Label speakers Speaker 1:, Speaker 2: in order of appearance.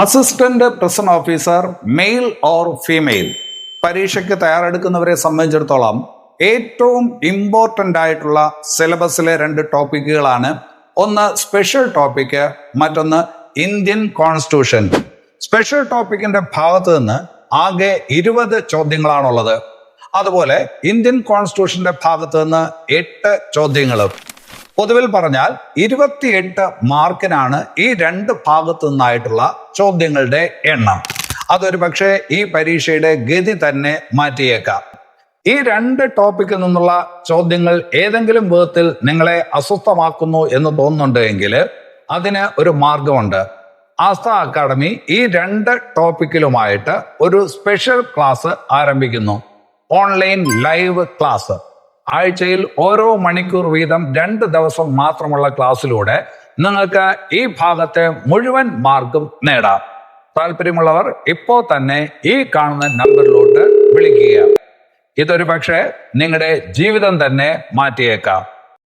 Speaker 1: Assistant prison officer male or female പരീക്ഷയ്ക്ക് തയ്യാറെടുക്കുന്നവരെ സംബന്ധിച്ചിടത്തോളം ഏറ്റവും ഇമ്പോർട്ടന്റ് ആയിട്ടുള്ള സിലബസിലെ രണ്ട് ടോപ്പിക്കുകളാണ്. ഒന്ന് സ്പെഷ്യൽ ടോപ്പിക്ക് മറ്റൊന്ന് ഇന്ത്യൻ കോൺസ്റ്റിറ്റ്യൂഷൻ സ്പെഷ്യൽ ടോപ്പിക്കിന്റെ ഭാഗത്ത് നിന്ന് ആകെ ഇരുപത് ചോദ്യങ്ങളാണുള്ളത്. അതുപോലെ ഇന്ത്യൻ കോൺസ്റ്റിറ്റ്യൂഷന്റെ ഭാഗത്ത് നിന്ന് എട്ട് ചോദ്യങ്ങളും. പൊതുവിൽ പറഞ്ഞാൽ ഇരുപത്തിയെട്ട് മാർക്കിനാണ് ഈ രണ്ട് ഭാഗത്തു നിന്നായിട്ടുള്ള ചോദ്യങ്ങളുടെ എണ്ണം. അതൊരു പക്ഷേ ഈ പരീക്ഷയുടെ ഗതി തന്നെ മാറ്റിയേക്കാം. ഈ രണ്ട് ടോപ്പിക്കിൽ നിന്നുള്ള ചോദ്യങ്ങൾ ഏതെങ്കിലും വിധത്തിൽ നിങ്ങളെ അസ്വസ്ഥമാക്കുന്നു എന്ന് തോന്നുന്നുണ്ടെങ്കിൽ അതിന് ഒരു മാർഗമുണ്ട്. ആസ്ഥ അക്കാഡമി ഈ രണ്ട് ടോപ്പിക്കിലുമായിട്ട് ഒരു സ്പെഷ്യൽ ക്ലാസ് ആരംഭിക്കുന്നു. Online live class. ആഴ്ചയിൽ ഓരോ മണിക്കൂർ വീതം രണ്ട് ദിവസം മാത്രമുള്ള ക്ലാസ്സിലൂടെ നിങ്ങൾക്ക് ഈ ഭാഗത്തെ മുഴുവൻ മാർഗം നേടാം. താല്പര്യമുള്ളവർ ഇപ്പോൾ തന്നെ ഈ കാണുന്ന നമ്പറിലോട്ട് വിളിക്കുക. ഇതൊരു പക്ഷേ നിങ്ങളുടെ ജീവിതം തന്നെ മാറ്റിയേക്കാം.